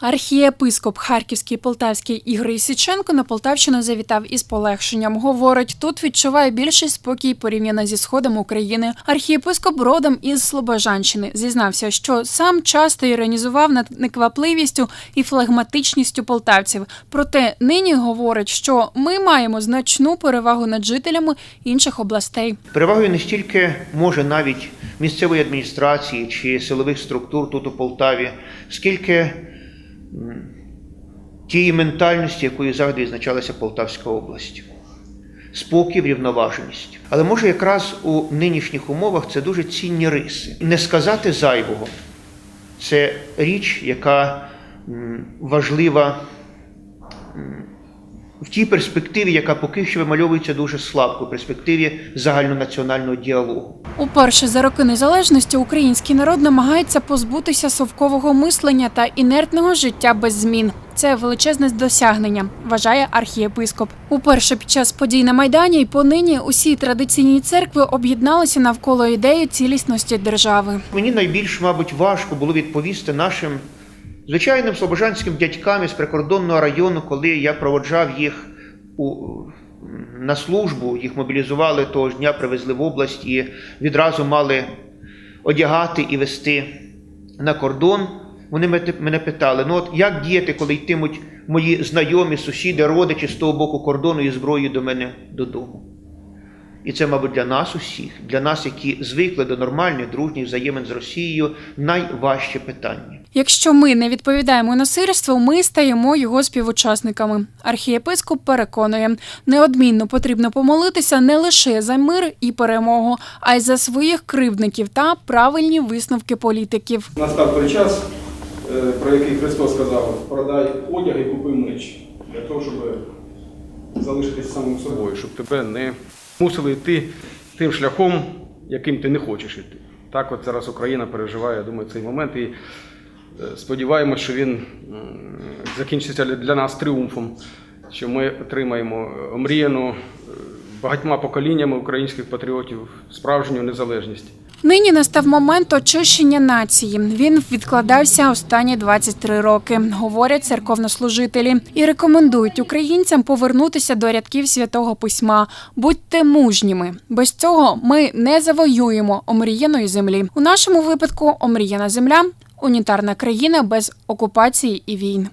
Архієпископ Харківський Полтавський Ігор Ісіченко на Полтавщину завітав із полегшенням. Говорить, тут відчуває більший спокій порівняно зі сходом України. Архієпископ родом із Слобожанщини зізнався, що сам часто іронізував над неквапливістю і флегматичністю полтавців. Проте нині говорить, що ми маємо значну перевагу над жителями інших областей. Перевагою не стільки може навіть місцевої адміністрації чи силових структур тут у Полтаві, скільки тієї ментальності, якою завжди відзначалася Полтавська область. Спокій, врівноваженість. Але може якраз у нинішніх умовах це дуже цінні риси. Не сказати зайвого це річ, яка важлива в тій перспективі, яка поки що вимальовується дуже слабко, в перспективі загальнонаціонального діалогу. Уперше за роки незалежності український народ намагається позбутися совкового мислення та інертного життя без змін. Це величезне досягнення, вважає архієпископ. Уперше під час подій на майдані і понині усі традиційні церкви об'єдналися навколо ідеї цілісності держави. Мені найбільш, мабуть, важко було відповісти нашим звичайним слобожанським дядькам із прикордонного району, коли я проводжав їх у, на службу, їх мобілізували того ж дня, привезли в область і відразу мали одягати і вести на кордон. Вони мене- питали: ну от як діяти, коли йтимуть мої знайомі, сусіди, родичі з того боку кордону і зброєю до мене додому? І це, мабуть, для нас усіх, для нас, які звикли до нормальних дружніх взаємин з Росією, найважче питання. Якщо ми не відповідаємо насильству, ми стаємо його співучасниками. Архієпископ переконує, неодмінно потрібно помолитися не лише за мир і перемогу, а й за своїх кривдників та правильні висновки політиків. Настав той час, про який Христос сказав, продай одяг і купи меч, для того, щоб залишитись самим собою, щоб тебе не мусили йти тим шляхом, яким ти не хочеш йти. Так от зараз Україна переживає, я думаю, цей момент і е, сподіваємося, що він закінчиться для нас тріумфом, що ми отримаємо омріяну е, багатьма поколіннями українських патріотів справжню незалежність. Нині настав момент очищення нації. Він відкладався останні 23 роки, говорять церковнослужителі, і рекомендують українцям повернутися до рядків святого письма. Будьте мужніми. Без цього ми не завоюємо омріяної землі. У нашому випадку омріяна земля унітарна країна без окупації і війн.